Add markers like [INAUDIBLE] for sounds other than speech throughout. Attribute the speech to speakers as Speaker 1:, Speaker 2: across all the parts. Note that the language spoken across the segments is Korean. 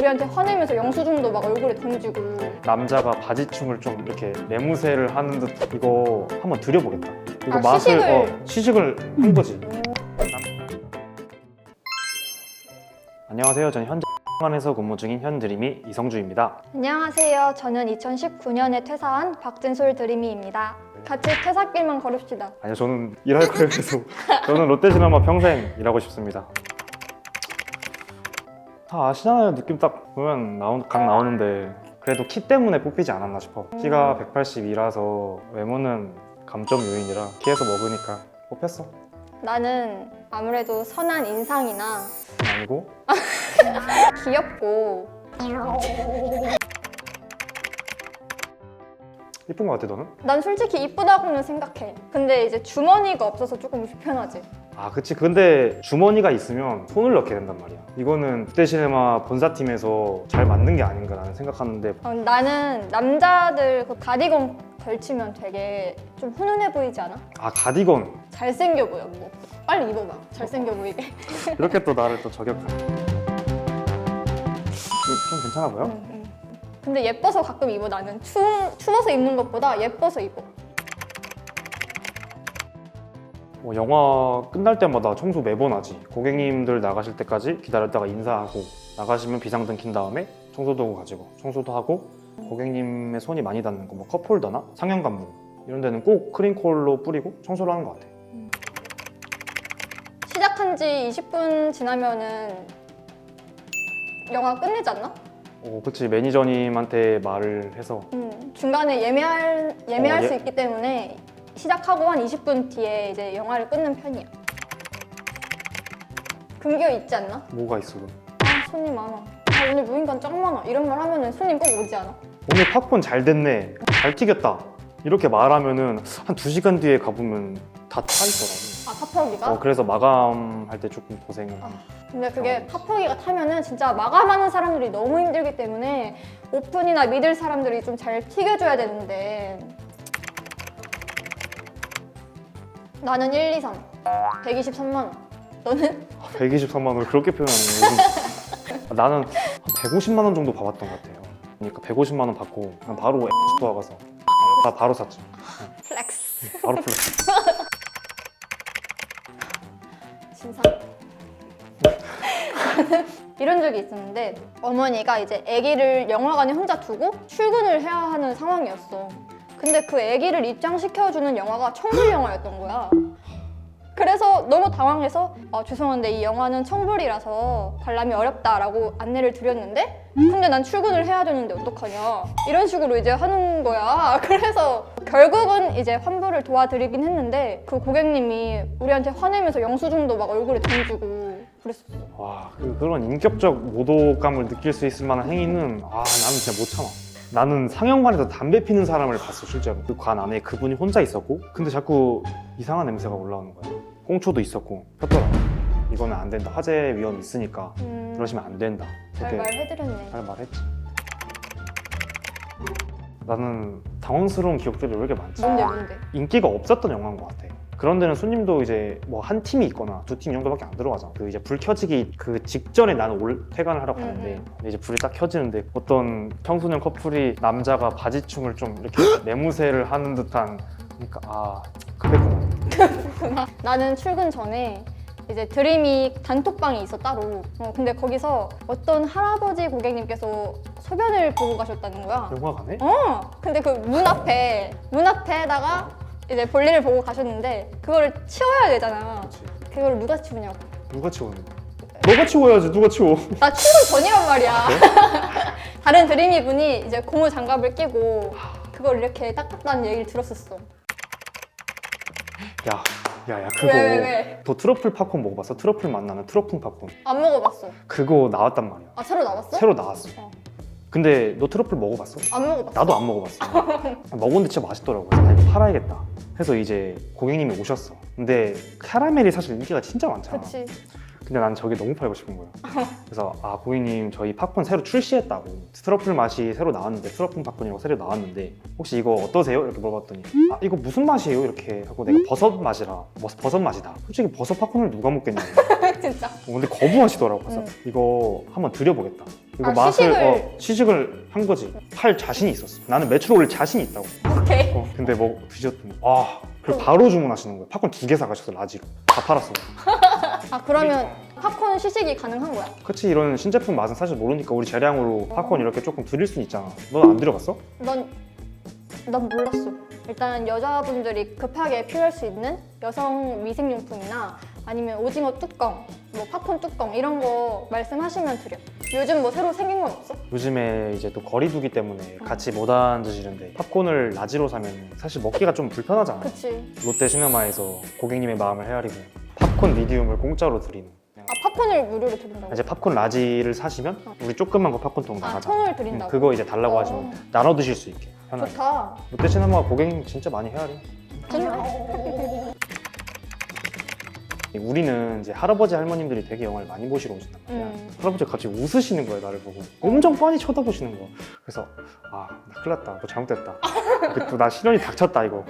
Speaker 1: 우리한테 화내면서 영수증도 막 얼굴에 던지고
Speaker 2: 남자가 바지춤을 좀 이렇게 매무새를 하는 듯 이거 한번 드려보겠다. 이거
Speaker 1: 아,
Speaker 2: 맛을
Speaker 1: 시식을.
Speaker 2: 어, 시식을 한 거지.
Speaker 1: 음,
Speaker 2: 안녕하세요. 저는 현재 에서 근무 중인 현드림이 이성주입니다.
Speaker 1: 안녕하세요. 저는 2019년에 퇴사한 박진솔 드리미입니다. 같이 퇴사길만 걸읍시다.
Speaker 2: 아니요, 저는 일할 거예요. 계속. 저는 롯데시네마 평생 일하고 싶습니다. 다 아시잖아요. 느낌 딱 보면 나오, 각 나오는데 그래도 키 때문에 뽑히지 않았나 싶어. 키가 182라서 외모는 감점 요인이라 키에서 먹으니까 뽑혔어.
Speaker 1: 나는 아무래도 선한 인상이나
Speaker 2: 아니고 [LAUGHS]
Speaker 1: 귀엽고
Speaker 2: 이쁜 거 같아 너는?
Speaker 1: 난 솔직히 이쁘다고는 생각해. 근데 이제 주머니가 없어서 조금 불편하지.
Speaker 2: 아 그치 근데 주머니가 있으면 손을 넣게 된단 말이야 이거는 롯데시네마 본사팀에서 잘 만든 게 아닌가 라는 생각하는데
Speaker 1: 어, 나는 남자들 그 가디건 걸치면 되게 좀 훈훈해 보이지 않아?
Speaker 2: 아 가디건
Speaker 1: 잘생겨 보여. 뭐. 빨리 입어봐. 잘생겨 보이게. [LAUGHS]
Speaker 2: 이렇게 또 나를 또 저격하네 좀 괜찮아 보여?
Speaker 1: 응, 응. 근데 예뻐서 가끔 입어 나는 추, 추워서 입는 것보다 예뻐서 입어.
Speaker 2: 뭐 영화 끝날 때마다 청소 매번 하지. 고객님들 나가실 때까지 기다렸다가 인사하고 나가시면 비상등 킨 다음에 청소도구 가지고 청소도 하고 고객님의 손이 많이 닿는 거 뭐 컵홀더나 상형관문 이런 데는 꼭 크림콜로 뿌리고 청소를 하는 것 같아
Speaker 1: 시작한 지 20분 지나면은 영화 끝내지 않나?
Speaker 2: 어, 그치. 매니저님한테 말을 해서.
Speaker 1: 음, 중간에 예매할 예매할
Speaker 2: 어, 예.
Speaker 1: 수 있기 때문에 시작하고 한 20분 뒤에 이제 영화를 끊는 편이야. 금기어 있지 않나?
Speaker 2: 뭐가 있어 그럼?
Speaker 1: 아 손님 많아. 아 오늘 무인관 짱 많아. 이런 말 하면은 손님 꼭 오지 않아?
Speaker 2: 오늘 팝콘 잘 됐네 잘 튀겼다 이렇게 말하면은 한 두 시간 뒤에 가보면 다차 있더라고
Speaker 1: 아 파퍼기가?
Speaker 2: 어, 그래서 마감할 때 조금 고생을
Speaker 1: 아.
Speaker 2: 아.
Speaker 1: 근데 그게 파퍼기가 타면은 진짜 마감하는 사람들이 너무 힘들기 때문에 오픈이나 믿을 사람들이 좀 잘 튀겨줘야 되는데 나는 1, 2, 3 123만 원. 너는?
Speaker 2: 123만 원을 그렇게 표현하는 요즘. 나는 한 150만 원 정도 받았던 것 같아요. 그러니까 150만 원 받고 그냥 바로 스토어 가서. 나 바로 샀죠.
Speaker 1: 플렉스.
Speaker 2: 바로 플러스.
Speaker 1: 진상. [LAUGHS] [LAUGHS] 이런 적이 있었는데 어머니가 이제 아기를 영화관에 혼자 두고 출근을 해야 하는 상황이었어 근데 그 아기를 입장시켜주는 영화가 청불 영화였던 거야. 그래서 너무 당황해서 아, 죄송한데 이 영화는 청불이라서 관람이 어렵다라고 안내를 드렸는데 근데 난 출근을 해야 되는데 어떡하냐. 이런 식으로 이제 하는 거야. [LAUGHS] 그래서 결국은 이제 환불을 도와드리긴 했는데 그 고객님이 우리한테 화내면서 영수증도 막 얼굴에 던지고 그랬었어.
Speaker 2: 와 그, 그런 인격적 모독감을 느낄 수 있을 만한 행위는 아 나는 진짜 못 참아. 나는 상영관에서 담배 피는 사람을 봤어 실제로. 그 관 안에 그분이 혼자 있었고 근데 자꾸 이상한 냄새가 올라오는 거야. 꽁초도 있었고 폈더라. 이거는 안 된다. 화재 위험이 있으니까
Speaker 1: 음,
Speaker 2: 그러시면 안 된다.
Speaker 1: 잘 말해드렸네
Speaker 2: 잘 말했지. 나는 당황스러운 기억들이 왜 이렇게 많지?
Speaker 1: 뭔데 뭔데
Speaker 2: 인기가 없었던 영화인 것 같아. 그런 데는 손님도 이제 뭐 한 팀이 있거나 두 팀 정도밖에 안 들어가잖아. 그 이제 불 켜지기 그 직전에 나는 올 퇴근을 하러 가는데
Speaker 1: 음,
Speaker 2: 근데 이제 불이 딱 켜지는데 어떤 청소년 커플이 남자가 바지춤을 좀 이렇게 [LAUGHS] 매무새를 하는 듯한 그러니까 아 그랬구나. [LAUGHS]
Speaker 1: 나는 출근 전에 이제 드림이 단톡방이 있어 따로 어, 근데 거기서 어떤 할아버지 고객님께서 소변을 보고 가셨다는 거야
Speaker 2: 영화관에?
Speaker 1: 어 근데 그 문 앞에 문 앞에다가 이제 볼일을 보고 가셨는데 그거를 치워야 되잖아. 그걸 누가 치우냐고
Speaker 2: 누가 치웠는데? 너가 치워야지 누가 치워?
Speaker 1: 나 출근 전이란 말이야 [LAUGHS] 다른 드림이 분이 이제 고무 장갑을 끼고 그걸 이렇게 닦았다는 얘기를 들었었어
Speaker 2: 야, 야, 야 그거
Speaker 1: 왜, 왜, 왜?
Speaker 2: 너 트러플 팝콘 먹어봤어? 트러플 맛 나는 트러플 팝콘
Speaker 1: 안 먹어봤어
Speaker 2: 그거 나왔단 말이야.
Speaker 1: 아 새로 나왔어?
Speaker 2: 새로 나왔어.
Speaker 1: 어.
Speaker 2: 근데 너 트러플 먹어봤어?
Speaker 1: 안 먹어봤어
Speaker 2: 나도 안 먹어봤어. 먹었는데 진짜 맛있더라고. 그래서 나 이거 팔아야겠다. 해서 이제 고객님이 오셨어. 근데 캐러멜이 사실 인기가 진짜 많잖아.
Speaker 1: 그치
Speaker 2: 근데 난 저게 너무 팔고 싶은 거야. 그래서 아 고객님 저희 팝콘 새로 출시했다고 트러플 맛이 새로 나왔는데 트러플 팝콘이라고 새로 나왔는데 혹시 이거 어떠세요? 이렇게 물어봤더니 아 이거 무슨 맛이에요? 이렇게 하고 내가 버섯 맛이라 뭐, 버섯 맛이다. 솔직히 버섯 팝콘을 누가 먹겠냐고. [LAUGHS]
Speaker 1: 진짜.
Speaker 2: 어, 근데 거부하시더라고. 그래서
Speaker 1: 음.
Speaker 2: 이거 한번 드려보겠다. 이거
Speaker 1: 아,
Speaker 2: 맛을
Speaker 1: 시식을-
Speaker 2: 어, 시식을 한 거지. 팔 자신이 있었어. 나는 매출 올릴 자신이 있다고.
Speaker 1: 오케이.
Speaker 2: 어, 근데 뭐 드셨더니 아 그리고 바로 주문하시는 거예요. 팝콘 두 개 사가셨어 라지로. 다 팔았어. [LAUGHS]
Speaker 1: 아 그러면 팝콘 시식이 가능한 거야?
Speaker 2: 그치 이런 신제품 맛은 사실 모르니까 우리 재량으로 팝콘 이렇게 조금 드릴 수 있잖아. 넌 안 들어갔어?
Speaker 1: 넌, 난 몰랐어. 일단 여자분들이 급하게 필요할 수 있는 여성 위생용품이나 아니면 오징어 뚜껑, 뭐 팝콘 뚜껑 이런 거 말씀하시면 드려. 요즘 뭐 새로 생긴 건 없어?
Speaker 2: 요즘에 이제 또 거리 두기 때문에 같이 못 앉으시는데 팝콘을 라지로 사면 사실 먹기가 좀 불편하잖아.
Speaker 1: 그치.
Speaker 2: 롯데 시네마에서 고객님의 마음을 헤아리고 팝콘 미디움을 공짜로 드리는.
Speaker 1: 아 팝콘을 무료로 드린다고?
Speaker 2: 이제 팝콘 라지를 사시면 우리 조그만 거 팝콘 통
Speaker 1: 아
Speaker 2: 나가자.
Speaker 1: 통을
Speaker 2: 응,
Speaker 1: 드린다고?
Speaker 2: 그거 이제 달라고
Speaker 1: 어.
Speaker 2: 하시면 나눠 드실 수 있게 편하게.
Speaker 1: 좋다.
Speaker 2: 롯데 시네마 고객님 진짜 많이 헤아려.
Speaker 1: 좋네.
Speaker 2: 우리는 이제 할아버지 할머님들이 되게 영화를 많이 보시러 오신단 말이야.
Speaker 1: 음.
Speaker 2: 할아버지가 갑자기 웃으시는 거예요 나를 보고 엄청 뻔히 쳐다보시는 거 그래서 아 나 큰일 났다 뭐 잘못됐다 또나 시련이 닥쳤다 이거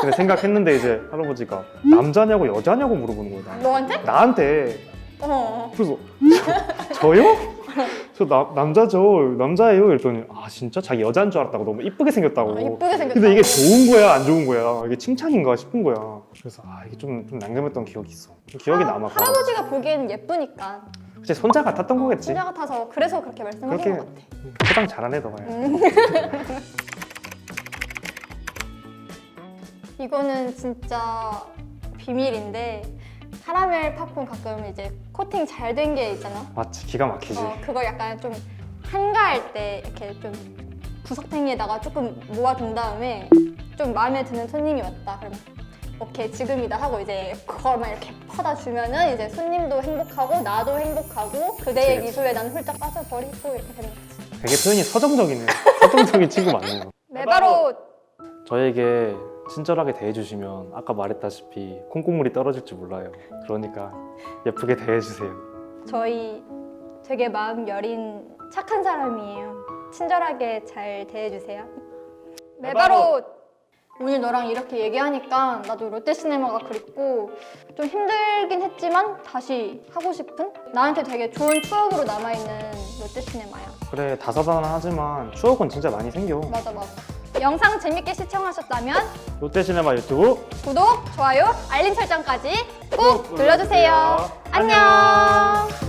Speaker 2: 근데 생각했는데 이제 할아버지가 남자냐고 여자냐고 물어보는 거예요 나한테.
Speaker 1: 너한테?
Speaker 2: 나한테
Speaker 1: 어.
Speaker 2: 그래서 저, 저요? 저 나, 남자죠. 남자예요. 이랬더니 아 진짜? 자기 여자인 줄 알았다고. 너무 이쁘게 생겼다고.
Speaker 1: 아, 이쁘게 생겼다.
Speaker 2: 근데 이게 좋은 거야? 안 좋은 거야? 이게 칭찬인가 싶은 거야. 그래서 아 이게 좀, 좀 난감했던 기억이 있어. 기억이 남아. 그
Speaker 1: 할아버지가 보기에는 예쁘니까.
Speaker 2: 그치 손자 같았던 거겠지.
Speaker 1: 손자 같아서 그래서 그렇게 말씀하신
Speaker 2: 그렇게-
Speaker 1: 것 같아.
Speaker 2: 포장 잘하네 너가.
Speaker 1: 음. [LAUGHS] 이거는 진짜 비밀인데 카라멜 팝콘 가끔 이제 코팅 잘 된 게 있잖아.
Speaker 2: 맞지 기가 막히지
Speaker 1: 어, 그거 약간 좀 한가할 때 이렇게 좀 구석탱이에다가 조금 모아둔 다음에 좀 마음에 드는 손님이 왔다. 그러면 오케이 지금이다 하고 이제 그거만 이렇게 퍼다 주면은 이제 손님도 행복하고 나도 행복하고 그대의
Speaker 2: 그치.
Speaker 1: 미소에 난 훌쩍 빠져버리고 이렇게 되는 거지.
Speaker 2: 되게 표현이 서정적이네 서정적인 친구 맞네요
Speaker 1: 네 바로
Speaker 2: 저에게 친절하게 대해주시면 아까 말했다시피 콩고물이 떨어질지 몰라요 그러니까 예쁘게 대해주세요
Speaker 1: 저희 되게 마음 여린 착한 사람이에요. 친절하게 잘 대해주세요. 네, 바로 오늘 너랑 이렇게 얘기하니까 나도 롯데시네마가 그립고 좀 힘들긴 했지만 다시 하고 싶은 나한테 되게 좋은 추억으로 남아있는 롯데시네마야.
Speaker 2: 그래 다사다난 하지만 추억은 진짜 많이 생겨
Speaker 1: 맞아 맞아. 영상 재밌게 시청하셨다면
Speaker 2: 롯데시네마 유튜브
Speaker 1: 구독, 좋아요, 알림 설정까지 꼭.
Speaker 2: 눌러주세요.
Speaker 1: 안녕.